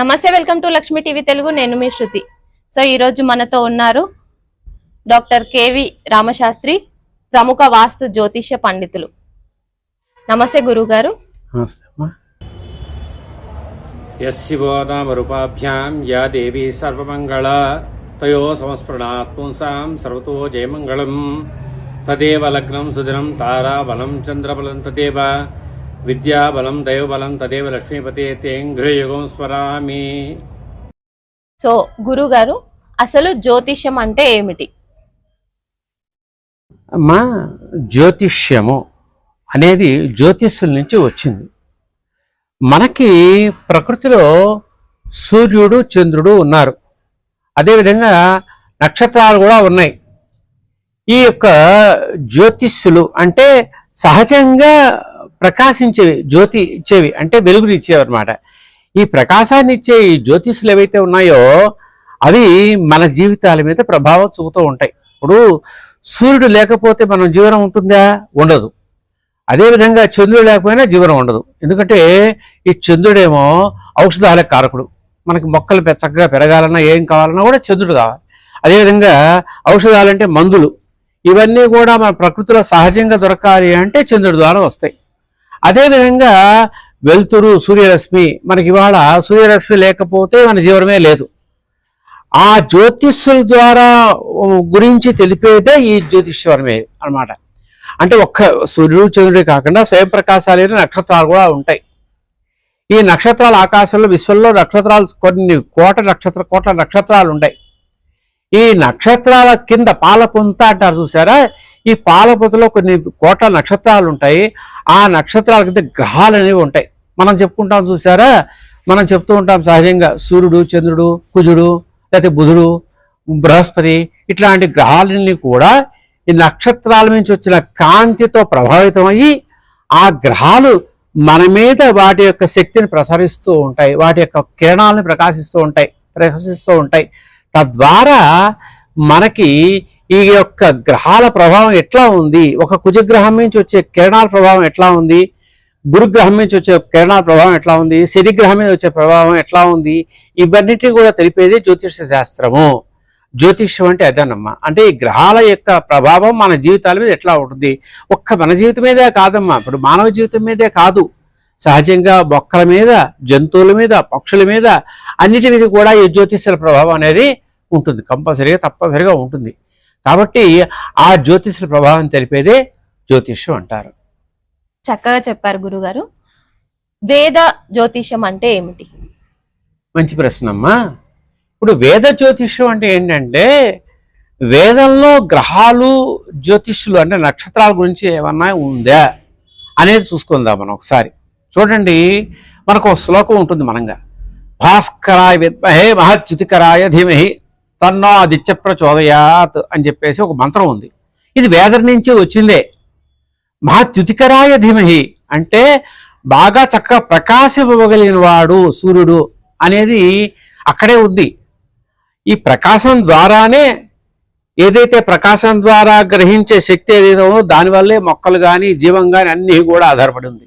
నమస్తే welcome to Lakshmi TV Telugu. నేను మీ శృతి. సో ఈరోజు మనతో ఉన్నారు డాక్టర్ కేవి రామశాస్త్రి ప్రముఖ వాస్తు జ్యోతిష్య పండితులు. నమస్తే గురువు గారు నమస్తే అమ్మా. యశివో నామరూపాభ్యాం యా దేవీ సర్వమంగళ తయో సంస్మరణాత్ పుంసాం సర్వతో జయమంగళం. తదేవ లగ్నం సుదినం తారాబలం చంద్రబలం తదేవ. విద్యాబలం దైవబలం తదేవ లక్ష్మీపతే తేంఘ్రయుగం స్మరామి సో గురువు గారు అసలు జ్యోతిష్యం అంటే ఏమిటి? అమ్మా జ్యోతిష్యము అనేది జ్యోతిష్యుల నుంచి వచ్చింది. మనకి ప్రకృతిలో సూర్యుడు చంద్రుడు ఉన్నారు. అదేవిధంగా నక్షత్రాలు కూడా ఉన్నాయి. ఈ యొక్క జ్యోతిష్యులు అంటే సహజంగా ప్రకాశించేవి జ్యోతి ఇచ్చేవి అంటే వెలుగుని ఇచ్చేవి అనమాట ఈ ప్రకాశాన్ని ఇచ్చే ఈ జ్యోతిషులు ఏవైతే ఉన్నాయో అవి మన జీవితాల మీద ప్రభావం చూపుతూ ఉంటాయి. ఇప్పుడు సూర్యుడు లేకపోతే మనం జీవనం ఉంటుందా? ఉండదు. అదేవిధంగా చంద్రుడు లేకపోయినా జీవనం ఉండదు. ఎందుకంటే ఈ చంద్రుడేమో ఔషధాల కారకుడు. మనకి మొక్కలు చక్కగా పెరగాలన్నా ఏం కావాలన్నా కూడా చంద్రుడు కావాలి. అదేవిధంగా ఔషధాలంటే మందులు. ఇవన్నీ కూడా మన ప్రకృతిలో సహజంగా దొరకాలి అంటే చంద్రుడి ద్వారా వస్తాయి. అదేవిధంగా వెలుతురు సూర్యరశ్మి మనకి ఇవాళ సూర్యరశ్మి లేకపోతే మన జీవనమే లేదు. ఆ జ్యోతిష్యుల ద్వారా గురించి తెలిపేదే ఈ జ్యోతిష్వరమే అన్నమాట. అంటే ఒక్క సూర్యుడు చంద్రుడు కాకుండా స్వయం ప్రకాశాలైన నక్షత్రాలు కూడా ఉంటాయి. ఈ నక్షత్రాల ఆకాశంలో విశ్వంలో నక్షత్రాలు కొన్ని కోట నక్షత్ర కోట్ల నక్షత్రాలు ఉంటాయి. ఈ నక్షత్రాల కింద పాలపుంత అంటారు చూసారా ఈ పాలపుంతలో కొన్ని కోట్ల నక్షత్రాలు ఉంటాయి. ఆ నక్షత్రాల కింద గ్రహాలు అనేవి ఉంటాయి. మనం చెప్పుకుంటాం చూసారా? మనం చెప్తూ ఉంటాం సహజంగా సూర్యుడు చంద్రుడు కుజుడు లేకపోతే బుధుడు బృహస్పతి ఇట్లాంటి గ్రహాలన్నీ కూడా ఈ నక్షత్రాల నుంచి వచ్చిన కాంతితో ప్రభావితమయ్యి ఆ గ్రహాలు మన మీద వాటి యొక్క శక్తిని ప్రసరిస్తూ ఉంటాయి. వాటి యొక్క కిరణాలను ప్రకాశిస్తూ ఉంటాయి ప్రకాశిస్తూ ఉంటాయి. తద్వారా మనకి ఈ యొక్క గ్రహాల ప్రభావం ఎట్లా ఉంది? ఒక కుజగ్రహం నుంచి వచ్చే కిరణాల ప్రభావం ఎట్లా ఉంది? గురుగ్రహం నుంచి వచ్చే కిరణాల ప్రభావం ఎట్లా ఉంది? శనిగ్రహం మీద వచ్చే ప్రభావం ఎట్లా ఉంది? ఇవన్నిటిని కూడా తెలిపేది జ్యోతిష శాస్త్రము. జ్యోతిష్యం అంటే అదేనమ్మా. అంటే ఈ గ్రహాల యొక్క ప్రభావం మన జీవితాల మీద ఎట్లా ఉంటుంది? ఒక్క మన జీవితం మీదే కాదమ్మా. ఇప్పుడు మానవ జీవితం మీదే కాదు. సహజంగా మొక్కల మీద జంతువుల మీద పక్షుల మీద అన్నిటి మీద కూడా ఈ జ్యోతిష్యుల ప్రభావం అనేది ఉంటుంది. కంపల్సరీగా తప్పనిసరిగా ఉంటుంది. కాబట్టి ఆ జ్యోతిష్యుల ప్రభావం తెలిపేదే జ్యోతిష్యం అంటారు. చక్కగా చెప్పారు గురుగారు. వేద జ్యోతిష్యం అంటే ఏమిటి? మంచి ప్రశ్న అమ్మా ఇప్పుడు వేద జ్యోతిష్యం అంటే ఏంటంటే వేదంలో గ్రహాలు జ్యోతిష్యులు అంటే నక్షత్రాల గురించి ఏమన్నా ఉందా అనేది చూసుకుందాం మనం ఒకసారి. చూడండి మనకు ఒక శ్లోకం ఉంటుంది మనంగా. భాస్కరాయ విద్మహే మహత్యుతికరాయ ధీమహి. తన్నో ఆదిత్య ప్రచోదయాత్ అని చెప్పేసి ఒక మంత్రం ఉంది. ఇది వేదం నుంచి వచ్చిందే. మహాత్యుతికరాయ ధీమహి. అంటే బాగా చక్కగా ప్రకాశివ్వగలిగిన వాడు సూర్యుడు అనేది అక్కడే ఉంది. ఈ ప్రకాశం ద్వారానే ఏదైతే ప్రకాశం ద్వారా గ్రహించే శక్తి ఏదైతే ఉందో దానివల్లే మొక్కలు కానీ జీవం కానీ అన్నీ కూడా ఆధారపడి ఉంది.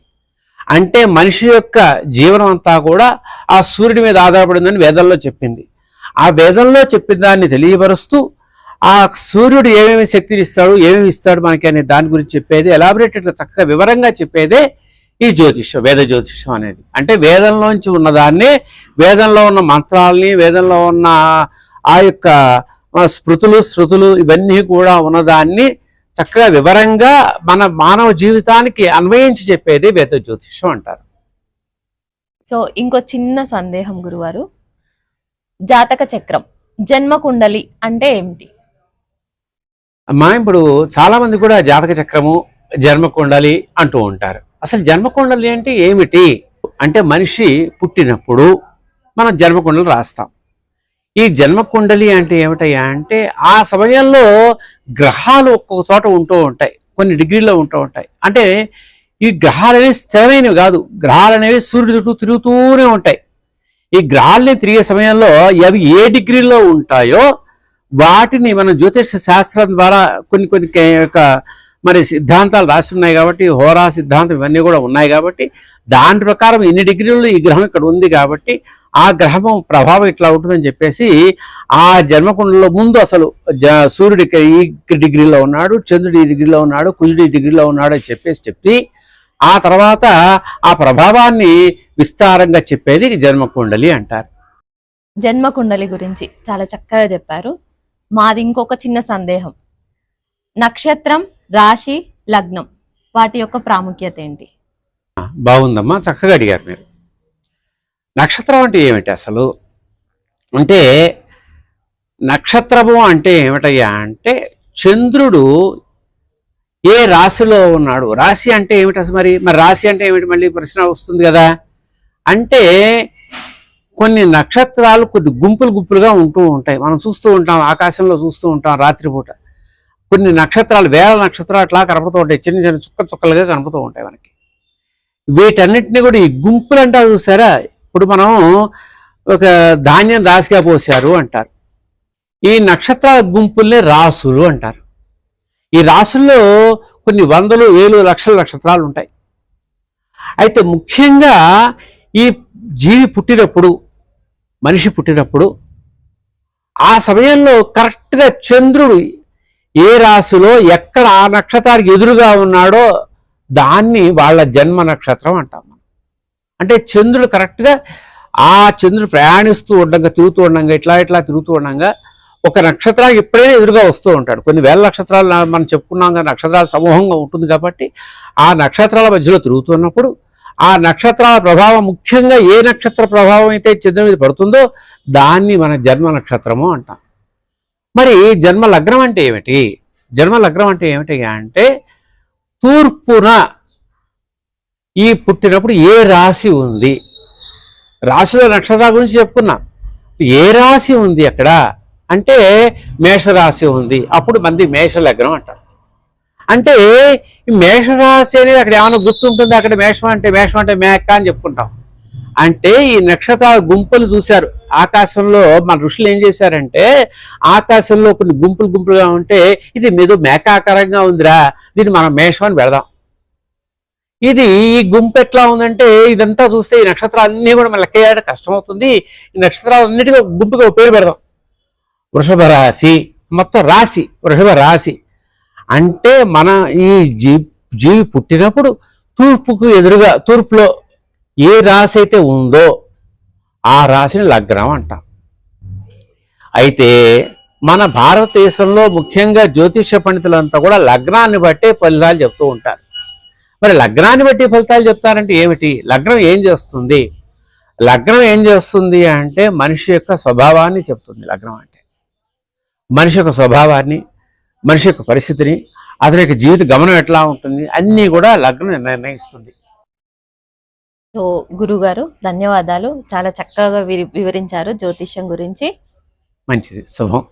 అంటే మనిషి యొక్క జీవనం అంతా కూడా ఆ సూర్యుడి మీద ఆధారపడిందని వేదంలో చెప్పింది. ఆ వేదంలో చెప్పిన దాన్ని తెలియపరుస్తూ ఆ సూర్యుడు ఏమేమి శక్తిని ఇస్తాడు ఏమేమి ఇస్తాడు మనకి అనే దాని గురించి చెప్పేది ఎలాబరేటెడ్గా చక్కగా వివరంగా చెప్పేదే ఈ జ్యోతిష్యం వేద జ్యోతిష్యం అనేది. అంటే వేదంలోంచి ఉన్నదాన్ని వేదంలో ఉన్న మంత్రాలని వేదంలో ఉన్న ఆ యొక్క స్మృతులు శృతులు ఇవన్నీ కూడా ఉన్నదాన్ని చక్కగా వివరంగా మన మానవ జీవితానికి అన్వయించి చెప్పేది వేద జ్యోతిష్యం అంటారు. సో ఇంకో చిన్న సందేహం గురువారు. జాతక చక్రం జన్మ కుండలి అంటే ఏమిటి? అమ్మా ఇప్పుడు చాలా మంది కూడా జాతక చక్రము జన్మకుండలి అంటూ ఉంటారు. అసలు జన్మకుండలి అంటే ఏమిటి? అంటే మనిషి పుట్టినప్పుడు మనం జన్మకుండలు రాస్తాం. ఈ జన్మకుండలి అంటే ఏమిటయ్యా అంటే ఆ సమయంలో గ్రహాలు ఒక్కొక్క చోట ఉంటూ ఉంటాయి కొన్ని డిగ్రీల్లో ఉంటూ ఉంటాయి. అంటే ఈ గ్రహాలు అనేవి స్థిరమైనవి కాదు గ్రహాలు అనేవి సూర్యుడి చుట్టూ తిరుగుతూనే ఉంటాయి. ఈ గ్రహాలని తిరిగే సమయంలో అవి ఏ డిగ్రీలో ఉంటాయో వాటిని మన జ్యోతిష శాస్త్రం ద్వారా కొన్ని కొన్ని యొక్క మరి సిద్ధాంతాలు రాసి ఉన్నాయి కాబట్టి హోరా సిద్ధాంతం ఇవన్నీ కూడా ఉన్నాయి కాబట్టి దాని ప్రకారం ఇన్ని డిగ్రీలు ఈ గ్రహం ఇక్కడ ఉంది కాబట్టి ఆ గ్రహం ప్రభావం ఇట్లా ఉంటుందని చెప్పేసి ఆ జన్మకుండలో ముందు అసలు జ- సూర్యుడు ఈ డిగ్రీలో ఉన్నాడు చంద్రుడు ఈ డిగ్రీలో ఉన్నాడు కుజుడు ఈ డిగ్రీలో ఉన్నాడు అని చెప్పేసి చెప్పి ఆ తర్వాత ఆ ప్రభావాన్ని విస్తారంగా చెప్పేది జన్మకుండలి అంటారు. జన్మ కుండలి గురించి చాలా చక్కగా చెప్పారు. మాది ఇంకొక చిన్న సందేహం. నక్షత్రం రాశి లగ్నం వాటి యొక్క ప్రాముఖ్యత ఏంటి? బాగుందమ్మా. చక్కగా అడిగారు మీరు. నక్షత్రం అంటే ఏమిటి అసలు? అంటే నక్షత్రము అంటే ఏమిటయ్యా అంటే చంద్రుడు ఏ రాశిలో ఉన్నాడు? రాశి అంటే ఏమిటి అసలు మరి? మరి రాశి అంటే ఏమిటి? మళ్ళీ ప్రశ్న వస్తుంది కదా. అంటే కొన్ని నక్షత్రాలు కొన్ని గుంపులు గుంపులుగా ఉంటూ ఉంటాయి. మనం చూస్తూ ఉంటాం ఆకాశంలో చూస్తూ ఉంటాం రాత్రిపూట. కొన్ని నక్షత్రాలు వేల నక్షత్రాలు అట్లా కనపడుతూ ఉంటాయి. చిన్న చిన్న చుక్క చుక్కలుగా కనపడుతూ ఉంటాయి మనకి. వీటన్నిటిని కూడా ఈ గుంపులు అంటారు చూసారా? ఇప్పుడు మనం ఒక ధాన్యం రాశిగా పోసారు అంటారు. ఈ నక్షత్రాల గుంపుల్ని రాసులు అంటారు. ఈ రాసుల్లో కొన్ని వందలు వేలు లక్షల నక్షత్రాలు ఉంటాయి. అయితే ముఖ్యంగా ఈ జీవి పుట్టినప్పుడు మనిషి పుట్టినప్పుడు ఆ సమయంలో కరెక్ట్గా చంద్రుడు ఏ రాశిలో ఎక్కడ ఆ నక్షత్రానికి ఎదురుగా ఉన్నాడో దాన్ని వాళ్ళ జన్మ నక్షత్రం అంటాం మనం. అంటే చంద్రుడు కరెక్ట్గా ఆ చంద్రుడు ప్రయాణిస్తూ ఉండగా తిరుగుతూ ఉండగా ఇట్లా ఇట్లా తిరుగుతూ ఉండగా ఒక నక్షత్రానికి ఎప్పుడైనా ఎదురుగా వస్తూ ఉంటాడు. కొన్ని వేల నక్షత్రాలు మనం చెప్పుకున్నాం కానీ నక్షత్రాల సమూహంగా ఉంటుంది కాబట్టి ఆ నక్షత్రాల మధ్యలో తిరుగుతున్నప్పుడు ఆ నక్షత్రాల ప్రభావం ముఖ్యంగా ఏ నక్షత్ర ప్రభావం అయితే చంద్రుడి మీద పడుతుందో దాన్ని మన జన్మ నక్షత్రము అంటాం. మరి జన్మ లగ్నం అంటే ఏమిటి? జన్మ లగ్నం అంటే ఏమిటి అంటే తూర్పున ఈ పుట్టినప్పుడు ఏ రాశి ఉంది? రాశిలో నక్షత్రాల గురించి చెప్పుకున్నాం. ఏ రాశి ఉంది అక్కడ? అంటే మేషరాశి ఉంది. అప్పుడు మంది మేషలగ్నం అంటారు. అంటే ఈ మేషరాశి అనేది అక్కడ ఏమైనా గుర్తుంటుంది? అక్కడ మేషం అంటే మేషం అంటే మేక అని చెప్పుకుంటాం. అంటే ఈ నక్షత్రాల గుంపులు చూశారు. ఆకాశంలో మన ఋషులు ఏం చేశారంటే ఆకాశంలో కొన్ని గుంపులు గుంపులుగా ఉంటే ఇది మీద మేకాకారంగా ఉందిరా దీన్ని మనం మేషం అని పెడదాం. ఇది ఈ గుంపు ఎట్లా ఉందంటే ఇదంతా చూస్తే ఈ నక్షత్రాలన్నీ కూడా మన లెక్కయ్యాడ కష్టమవుతుంది. ఈ నక్షత్రాలు అన్నిటికీ గుంపుగా పేరు పెడదాం. వృషభ రాశి మొత్తం రాశి వృషభ రాశి. అంటే మన ఈ జీ జీవి పుట్టినప్పుడు తూర్పుకు ఎదురుగా తూర్పులో ఏ రాశి అయితే ఉందో ఆ రాశిని లగ్నం అంటాం. అయితే మన భారతదేశంలో ముఖ్యంగా జ్యోతిష పండితులంతా కూడా లగ్నాన్ని బట్టే ఫలితాలు చెప్తూ ఉంటారు. మరి లగ్నాన్ని బట్టి ఫలితాలు చెప్తారంటే ఏమిటి? లగ్నం ఏం చేస్తుంది? లగ్నం ఏం చేస్తుంది అంటే మనిషి యొక్క స్వభావాన్ని చెప్తుంది లగ్నం అంటే. మనిషి యొక్క స్వభావాన్ని మనిషి యొక్క పరిస్థితిని అతని యొక్క జీవిత గమనం ఎట్లా ఉంటుంది అన్నీ కూడా లగ్నం నిర్ణయిస్తుంది. సో గురుగారు ధన్యవాదాలు. చాలా చక్కగా విరి- వివరించారు జ్యోతిష్యం గురించి. మంచిది. శుభం.